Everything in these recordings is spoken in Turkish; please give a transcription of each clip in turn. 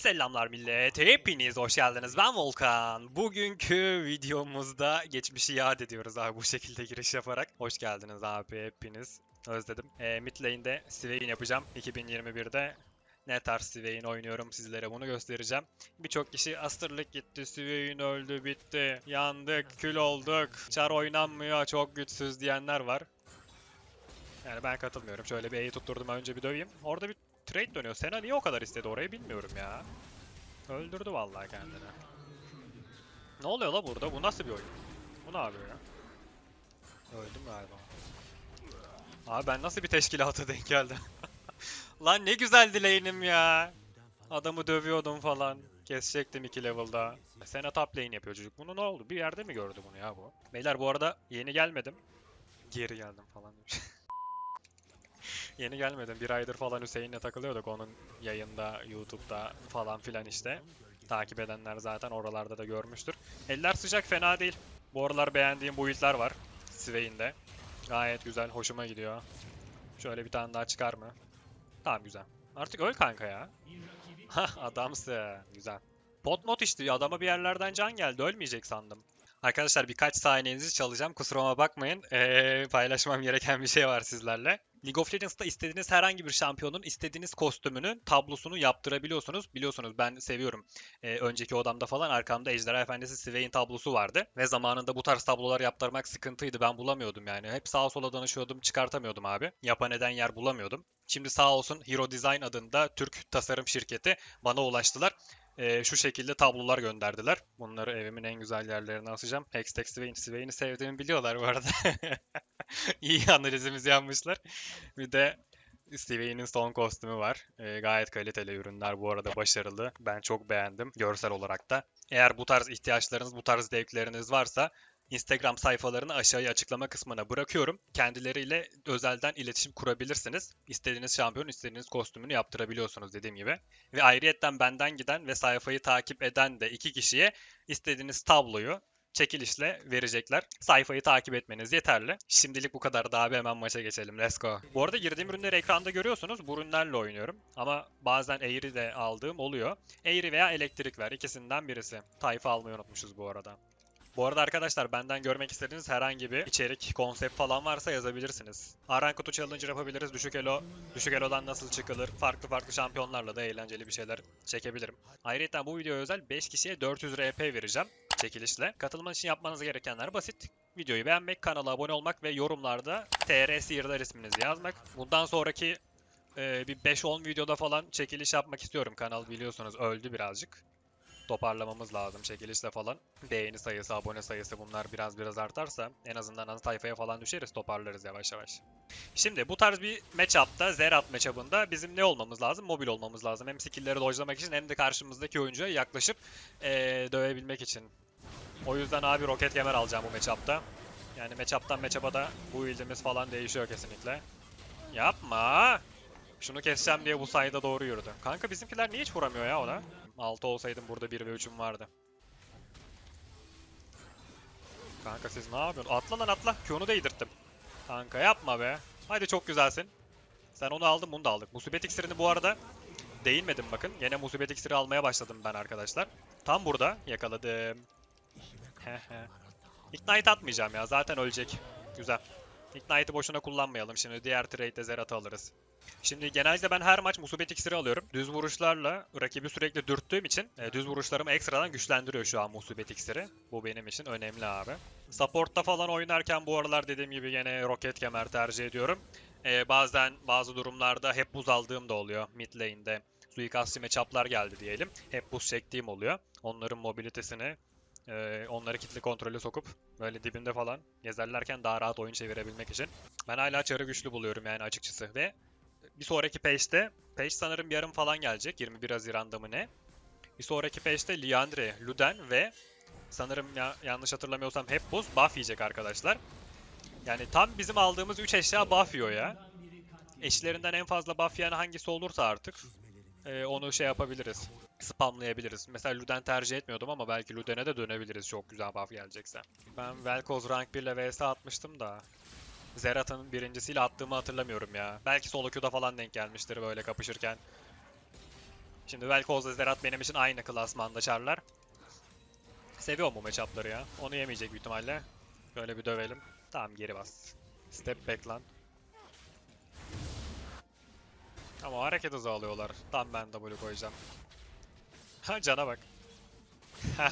Selamlar millet. Hepiniz hoş geldiniz. Ben Volkan. Bugünkü videomuzda geçmişi yad ediyoruz abi bu şekilde giriş yaparak. Hoş geldiniz abi hepiniz. Özledim. E, mid lane'de Swain yapacağım. 2021'de ne tarz Swain oynuyorum sizlere bunu göstereceğim. Birçok kişi astırlık gitti, Swain öldü, bitti, yandık, kül olduk, çar oynanmıyor, çok güçsüz diyenler var. Yani ben katılmıyorum. Şöyle bir E'yi tutturdum önce bir döveyim. Orada bir trade dönüyor. Sena niye o kadar istedi orayı bilmiyorum ya. Öldürdü vallahi kendini. Ne oluyor la burada? Bu nasıl bir oyun? Bu ne yapıyor ya? Öldüm galiba. Abi ben nasıl bir teşkilata denk geldim? Lan ne güzel dileğinim ya. Adamı dövüyordum falan. Kesecektim 2 level'da. Sena top lane yapıyor çocuk. Bunu ne oldu? Bir yerde mi gördü bunu ya bu? Beyler bu arada yeni gelmedim. Geri geldim falan. Yeni gelmedim. Bir aydır falan Hüseyin'le takılıyorduk onun yayında, YouTube'da falan filan işte. Takip edenler zaten oralarda da görmüştür. Eller sıcak fena değil. Bu aralar beğendiğim build'ler var. Swain'de. Gayet güzel, hoşuma gidiyor. Şöyle bir tane daha çıkar mı? Tamam güzel. Artık öl kanka ya. Adamsın. Güzel. Pot mod işte adama bir yerlerden can geldi. Ölmeyecek sandım. Arkadaşlar birkaç saniyenizi çalacağım. Kusuruma bakmayın. Ee, paylaşmam gereken bir şey var sizlerle. League of Legends'ta istediğiniz herhangi bir şampiyonun istediğiniz kostümünün tablosunu yaptırabiliyorsunuz. Biliyorsunuz ben seviyorum. Ee, önceki odamda falan arkamda Ejderha Efendisi Swain tablosu vardı. Ve zamanında bu tarz tablolar yaptırmak sıkıntıydı. Ben bulamıyordum yani. Hep sağa sola danışıyordum çıkartamıyordum abi. Yapan eden yer bulamıyordum. Şimdi sağ olsun Hero Design adında Türk tasarım şirketi bana ulaştılar. Ee, şu şekilde tablolar gönderdiler. Bunları evimin en güzel yerlerine asacağım. Hextech Swain, Swain'i sevdiğimi biliyorlar bu arada. İyi analizimizi yapmışlar. Bir de Swain'in son kostümü var. Ee, gayet kaliteli ürünler bu arada başarılı. Ben çok beğendim görsel olarak da. Eğer bu tarz ihtiyaçlarınız, bu tarz zevkleriniz varsa Instagram sayfalarını aşağıya açıklama kısmına bırakıyorum. Kendileriyle özelden iletişim kurabilirsiniz. İstediğiniz şampiyon, istediğiniz kostümünü yaptırabiliyorsunuz dediğim gibi. Ve ayrıyetten benden giden ve sayfayı takip eden de iki kişiye istediğiniz tabloyu çekilişle verecekler. Sayfayı takip etmeniz yeterli. Şimdilik bu kadar daha bir hemen maça geçelim. Let's go. Bu arada girdiğim ürünleri ekranda görüyorsunuz. Bu ürünlerle oynuyorum. Ama bazen Air'i de aldığım oluyor. Air'i veya elektrik ver. ikisinden birisi. Tayfa almayı unutmuşuz bu arada. Bu arada arkadaşlar benden görmek istediğiniz herhangi bir içerik, konsept falan varsa yazabilirsiniz. Aran kutu challenge yapabiliriz. Düşük elo, düşük elodan nasıl çıkılır? Farklı farklı şampiyonlarla da eğlenceli bir şeyler çekebilirim. Ayrıca bu videoya özel 5 kişiye 400 RP vereceğim çekilişle. Katılman için yapmanız gerekenler basit. Videoyu beğenmek, kanala abone olmak ve yorumlarda TR Sihirler isminizi yazmak. Bundan sonraki e, bir 5-10 videoda falan çekiliş yapmak istiyorum. Kanal biliyorsunuz öldü birazcık toparlamamız lazım çekilişle falan. Beğeni sayısı, abone sayısı bunlar biraz biraz artarsa en azından ana sayfaya falan düşeriz toparlarız yavaş yavaş. Şimdi bu tarz bir matchup'ta, Zerat matchup'ında bizim ne olmamız lazım? Mobil olmamız lazım. Hem skill'leri dojlamak için hem de karşımızdaki oyuncuya yaklaşıp ee, dövebilmek için. O yüzden abi roket kemer alacağım bu matchup'ta. Yani matchup'tan matchup'a da bu build'imiz falan değişiyor kesinlikle. Yapma! Şunu keseceğim diye bu sayıda doğru yürüdü. Kanka bizimkiler niye hiç vuramıyor ya ona? 6 olsaydım burada 1 ve 3'üm vardı. Kanka siz ne yapıyorsun? Atla lan atla. Q'nu değdirttim. Kanka yapma be. Hadi çok güzelsin. Sen onu aldın bunu da aldık. Musibet iksirini bu arada değinmedim bakın. Yine musibet iksiri almaya başladım ben arkadaşlar. Tam burada yakaladım. Ignite atmayacağım ya. Zaten ölecek. Güzel. Ignite'ı boşuna kullanmayalım. Şimdi diğer trade'de Zerat'ı alırız. Şimdi genelde ben her maç musibet iksiri alıyorum. Düz vuruşlarla rakibi sürekli dürttüğüm için e, düz vuruşlarımı ekstradan güçlendiriyor şu an musibet iksiri. Bu benim için önemli abi. Support'ta falan oynarken bu aralar dediğim gibi yine roket kemer tercih ediyorum. E, bazen bazı durumlarda hep buz aldığım da oluyor mid lane'de. Suikastçı matchup'lar geldi diyelim. Hep buz çektiğim oluyor. Onların mobilitesini ee, onları kitle kontrolü sokup böyle dibinde falan gezerlerken daha rahat oyun çevirebilmek için. Ben hala çarı güçlü buluyorum yani açıkçası ve bir sonraki page'de, page sanırım yarın falan gelecek 21 Haziran'da mı ne? Bir sonraki page'de Liandre, Luden ve sanırım ya, yanlış hatırlamıyorsam hep buz buff yiyecek arkadaşlar. Yani tam bizim aldığımız 3 eşya buff yiyor ya. Eşlerinden en fazla buff yiyen hangisi olursa artık e, onu şey yapabiliriz. Spamlayabiliriz. Mesela Luden tercih etmiyordum ama belki Luden'e de dönebiliriz çok güzel buff gelecekse. Ben Velkoz rank 1 ile vs atmıştım da Zerat'ın birincisiyle attığımı hatırlamıyorum ya. Belki solo queue'da falan denk gelmiştir böyle kapışırken. Şimdi Velkoz'la Zerat benim için aynı klasmanda çarlar. Seviyorum bu matchup'ları ya. Onu yemeyecek büyük ihtimalle. Böyle bir dövelim. Tamam geri bas. Step back lan. Ama hareket hızı alıyorlar. Tam ben W koyacağım. Cana bak.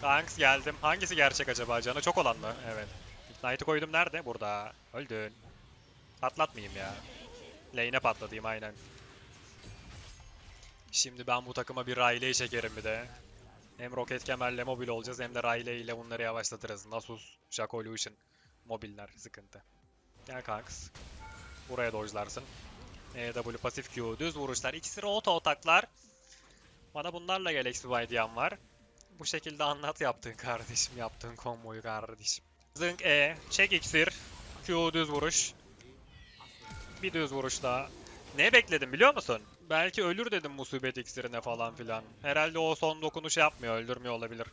Thanks geldim. Hangisi gerçek acaba? Canı çok olan mı? Evet. Ignite'ı koydum nerede? Burada. Öldün. Patlatmayayım ya. Lane'e patlatayım aynen. Şimdi ben bu takıma bir Riley'i çekerim bir de. Hem Rocket Kemal'le mobil olacağız hem de Riley ile bunları yavaşlatırız. Nasus, Jack Lucian. Mobiller sıkıntı. Gel kanks. Buraya dojlarsın. EW pasif Q, düz vuruşlar. İkisi de auto ataklar. Bana bunlarla gel XY diyen var. Bu şekilde anlat yaptığın kardeşim, yaptığın komboyu kardeşim. Zınk E, çek iksir, Q düz vuruş. Bir düz vuruş daha. Ne bekledim biliyor musun? Belki ölür dedim musibet iksirine falan filan. Herhalde o son dokunuş yapmıyor, öldürmüyor olabilir.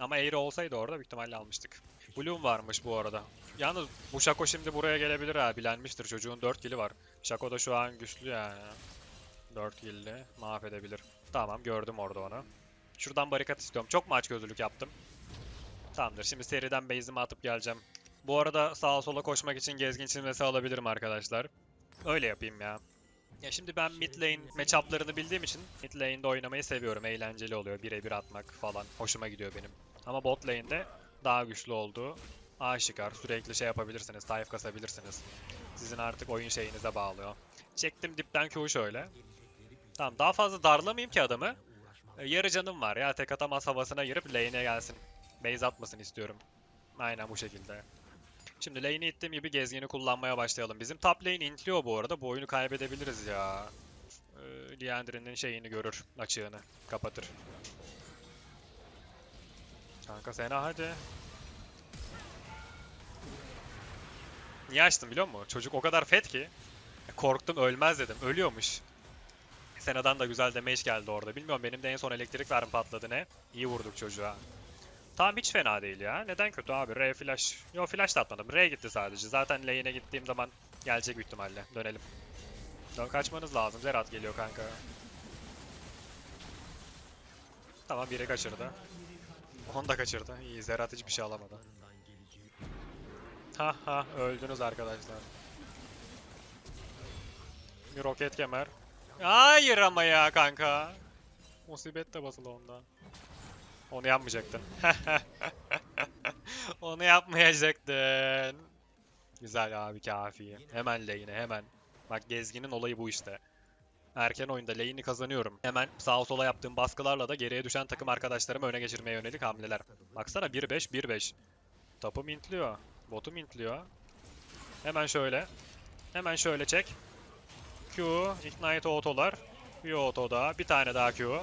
Ama eğri olsaydı orada büyük ihtimalle almıştık. Bloom varmış bu arada. Yalnız bu Şako şimdi buraya gelebilir ha, bilenmiştir. Çocuğun 4 kili var. Şako da şu an güçlü yani. 4 killi mahvedebilir. Tamam gördüm orada onu. Şuradan barikat istiyorum. Çok mu gözlülük yaptım? Tamamdır. Şimdi seriden base'imi atıp geleceğim. Bu arada sağa sola koşmak için gezgin çizmesi alabilirim arkadaşlar. Öyle yapayım ya. Ya şimdi ben mid lane matchup'larını bildiğim için mid lane'de oynamayı seviyorum. Eğlenceli oluyor. Birebir atmak falan. Hoşuma gidiyor benim. Ama bot lane'de daha güçlü olduğu aşikar. Sürekli şey yapabilirsiniz. Dive kasabilirsiniz. Sizin artık oyun şeyinize bağlıyor. Çektim dipten Q'yu şöyle. Tamam daha fazla darlamayayım ki adamı. E, yarı canım var ya tek atamaz havasına girip lane'e gelsin. Base atmasın istiyorum. Aynen bu şekilde. Şimdi lane'i ittiğim gibi gezgini kullanmaya başlayalım. Bizim top lane intliyor bu arada. Bu oyunu kaybedebiliriz ya. Ee, Liandry'nin şeyini görür. Açığını. Kapatır. Kanka Sena hadi. Niye açtım biliyor musun? Çocuk o kadar fet ki. Korktum ölmez dedim. Ölüyormuş. Sena'dan da güzel damage geldi orada. Bilmiyorum benim de en son elektrik verim patladı ne. İyi vurduk çocuğa. Tamam hiç fena değil ya. Neden kötü abi? R flash. Yo flash da atmadım. R gitti sadece. Zaten lane'e gittiğim zaman gelecek ihtimalle. Dönelim. Dön kaçmanız lazım. Zerat geliyor kanka. Tamam biri kaçırdı. Onu da kaçırdı. İyi Zerat hiçbir şey alamadı. Ha ha öldünüz arkadaşlar. Bir roket kemer. Hayır ama ya kanka. Musibet de basılı onda. Onu yapmayacaktın. Onu yapmayacaktın. Güzel abi kafi. Hemen lane'e hemen. Bak gezginin olayı bu işte. Erken oyunda lane'i kazanıyorum. Hemen sağ sola yaptığım baskılarla da geriye düşen takım arkadaşlarımı öne geçirmeye yönelik hamleler. Baksana 1-5 1-5. Topu mintliyor. Botu mintliyor. Hemen şöyle. Hemen şöyle çek. Q, Ignite autolar. Bir auto daha. Bir tane daha Q.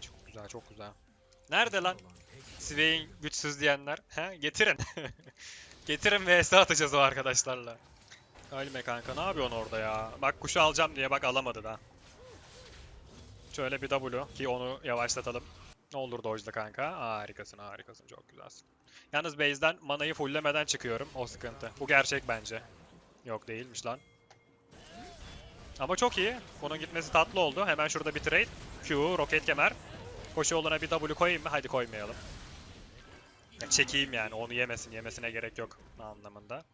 Çok güzel, çok güzel. Nerede lan? Swain güçsüz diyenler. He? Getirin. Getirin vs atacağız o arkadaşlarla. Ölme kanka ne yapıyorsun orada ya? Bak kuşu alacağım diye bak alamadı da. Şöyle bir W ki onu yavaşlatalım. Ne olur dojla kanka. Harikasın harikasın çok güzelsin. Yalnız base'den manayı fulllemeden çıkıyorum. O sıkıntı. Bu gerçek bence. Yok değilmiş lan. Ama çok iyi. Bunun gitmesi tatlı oldu. Hemen şurada bir trade. Q, roket kemer. Koşu yoluna bir W koyayım mı? Hadi koymayalım. Ya çekeyim yani. Onu yemesin. Yemesine gerek yok anlamında.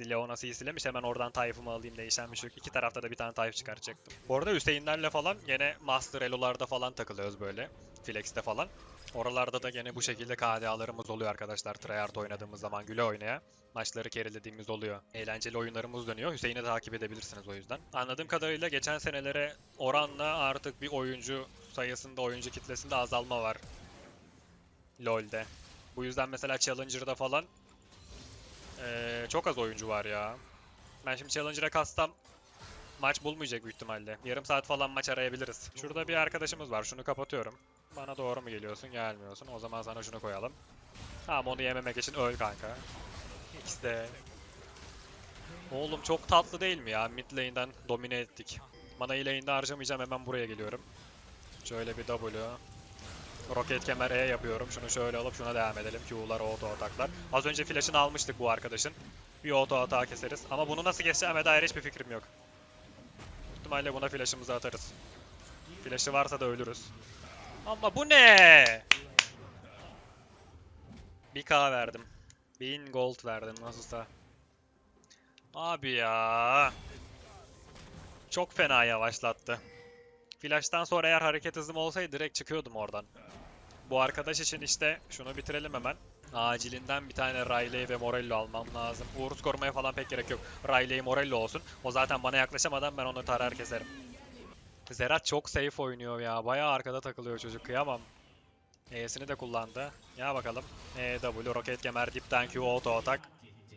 Leona CC'lemiş. Hemen oradan Tayf'ımı alayım. Değişen bir şey. İki tarafta da bir tane Tayf çıkaracaktım. Bu arada Hüseyinlerle falan gene Master Elo'larda falan takılıyoruz böyle. Flex'te falan. Oralarda da gene bu şekilde KDA'larımız oluyor arkadaşlar. Tryhard oynadığımız zaman güle oynaya. Maçları kerilediğimiz oluyor. Eğlenceli oyunlarımız dönüyor. Hüseyin'i takip edebilirsiniz o yüzden. Anladığım kadarıyla geçen senelere oranla artık bir oyuncu sayısında, oyuncu kitlesinde azalma var. LoL'de. Bu yüzden mesela Challenger'da falan ee, çok az oyuncu var ya. Ben şimdi Challenger'a kastam maç bulmayacak büyük ihtimalle. Yarım saat falan maç arayabiliriz. Şurada bir arkadaşımız var. Şunu kapatıyorum. Bana doğru mu geliyorsun? Gelmiyorsun. O zaman sana şunu koyalım. Tamam onu yememek için öl kanka. İşte. Oğlum çok tatlı değil mi ya? Mid lane'den domine ettik. Manayı lane'de harcamayacağım. Hemen buraya geliyorum. Şöyle bir W. Roket kemer E yapıyorum. Şunu şöyle alıp şuna devam edelim. Q'lar, auto ataklar. Az önce flash'ını almıştık bu arkadaşın. Bir auto atağı keseriz. Ama bunu nasıl geçeceğime dair hiçbir fikrim yok. ihtimalle buna flash'ımızı atarız. Flash'ı varsa da ölürüz. Ama bu ne? 1k verdim. 1000 gold verdim nasılsa. Abi ya. Çok fena yavaşlattı. Flash'tan sonra eğer hareket hızım olsaydı direkt çıkıyordum oradan. Bu arkadaş için işte şunu bitirelim hemen. Acilinden bir tane Riley ve Morello almam lazım. Uğuruz korumaya falan pek gerek yok. Riley Morello olsun. O zaten bana yaklaşamadan ben onu tarar keserim. Zerat çok safe oynuyor ya. Bayağı arkada takılıyor çocuk. Kıyamam. E'sini de kullandı. Ya bakalım. E, W, roket kemer, dipten Q, auto atak.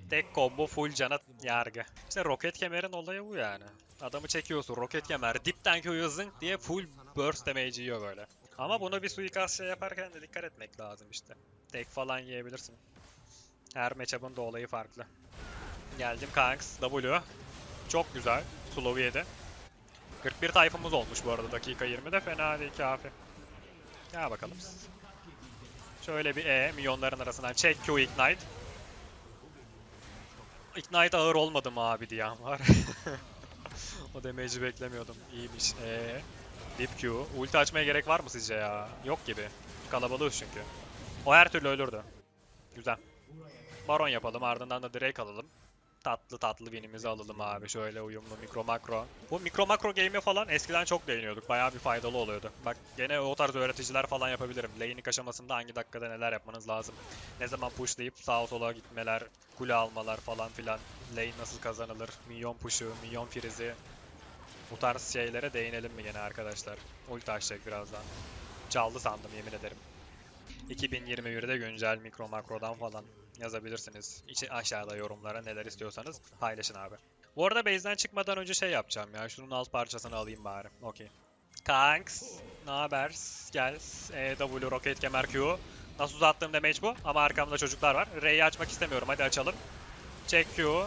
Tek combo full cana yargı. İşte roket kemerin olayı bu yani. Adamı çekiyorsun roket kemer, dipten Q'yu zınk diye full burst damage yiyor böyle. Ama bunu bir suikast şey yaparken de dikkat etmek lazım işte. Tek falan yiyebilirsin. Her matchup'ın da olayı farklı. Geldim Kanks W. Çok güzel. Slow yedi. 41 tayfımız olmuş bu arada dakika 20'de fena değil kafi. Gel bakalım. Şöyle bir E milyonların arasından çek Q Ignite. Ignite ağır olmadı mı abi diyen var. o damage'i beklemiyordum. İyiymiş. E Deep Q. Ulti açmaya gerek var mı sizce ya? Yok gibi. Kalabalığız çünkü. O her türlü ölürdü. Güzel. Baron yapalım ardından da Drake alalım. Tatlı tatlı winimizi alalım abi. Şöyle uyumlu mikro makro. Bu mikro makro game'e falan eskiden çok değiniyorduk. Bayağı bir faydalı oluyordu. Bak gene o tarz öğreticiler falan yapabilirim. Laning aşamasında hangi dakikada neler yapmanız lazım. Ne zaman pushlayıp sağa sola gitmeler, kule almalar falan filan. Lane nasıl kazanılır, minyon push'u, minyon frizi. Bu tarz şeylere değinelim mi gene arkadaşlar? Ulti açacak birazdan. Çaldı sandım yemin ederim. 2021'de güncel mikro makrodan falan yazabilirsiniz. İçi aşağıda yorumlara neler istiyorsanız paylaşın abi. Bu arada base'den çıkmadan önce şey yapacağım ya. Şunun alt parçasını alayım bari. Okey. Kanks. Ne haber? Gel. E, W, Rocket, Kemer, Q. Nasıl uzattığım damage bu. Ama arkamda çocuklar var. R'yi açmak istemiyorum. Hadi açalım. Check Q.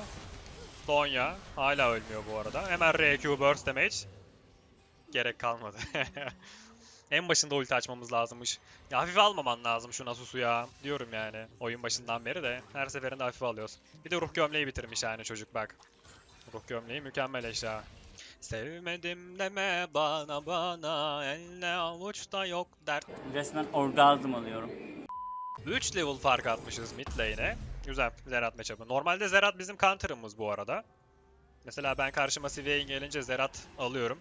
Donya. Hala ölmüyor bu arada. Hemen R, Q, burst damage. Gerek kalmadı. En başında ulti açmamız lazımmış. Ya hafife almaman lazım şu Nasus'u ya. Diyorum yani oyun başından beri de her seferinde hafife alıyoruz. Bir de ruh gömleği bitirmiş yani çocuk bak. Ruh gömleği mükemmel eşya. Sevmedim deme bana bana elle avuçta yok dert. Resmen orgazm alıyorum. 3 level fark atmışız mid lane'e. Güzel Zerat matchup'ı. Normalde Zerat bizim counter'ımız bu arada. Mesela ben karşıma Swain gelince Zerat alıyorum.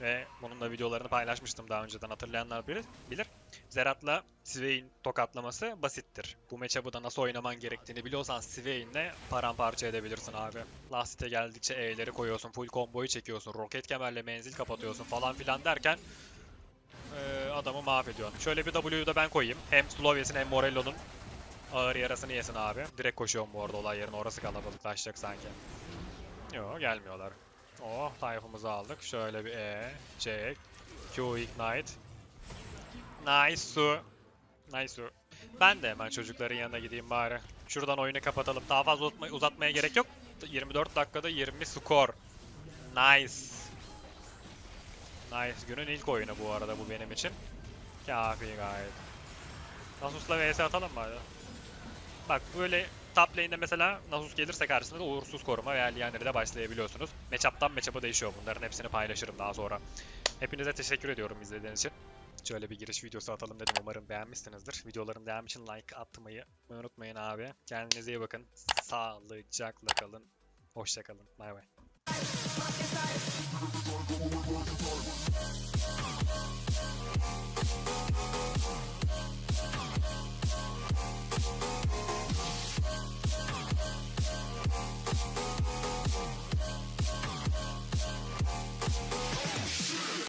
Ve bunun da videolarını paylaşmıştım daha önceden hatırlayanlar bilir. bilir. Zerat'la Swain tokatlaması basittir. Bu matchup'ı da nasıl oynaman gerektiğini biliyorsan Swain'le paramparça edebilirsin abi. Last'e geldikçe E'leri koyuyorsun, full combo'yu çekiyorsun, roket kemerle menzil kapatıyorsun falan filan derken eee, adamı mahvediyorsun. Şöyle bir W'yu da ben koyayım. Hem slow yesin hem Morello'nun ağır yarasını yesin abi. Direkt koşuyorum bu arada olay yerine orası kalabalıklaşacak sanki. Yo gelmiyorlar. Oh tayfımızı aldık. Şöyle bir E, çek, Q ignite. Nice su. Nice su. Ben de hemen çocukların yanına gideyim bari. Şuradan oyunu kapatalım. Daha fazla uzatma- uzatmaya gerek yok. 24 dakikada 20 skor. Nice. Nice. Günün ilk oyunu bu arada bu benim için. Kafi gayet. Nasus'la vs atalım mı hadi? Bak böyle top lane'de mesela Nasus gelirse karşısında da uğursuz koruma veya Lianer'i de başlayabiliyorsunuz. Matchup'tan matchup'a değişiyor bunların hepsini paylaşırım daha sonra. Hepinize teşekkür ediyorum izlediğiniz için. Şöyle bir giriş videosu atalım dedim. Umarım beğenmişsinizdir. Videolarım devam için like atmayı unutmayın abi. Kendinize iyi bakın. Sağlıcakla kalın. Hoşçakalın. Bay bay.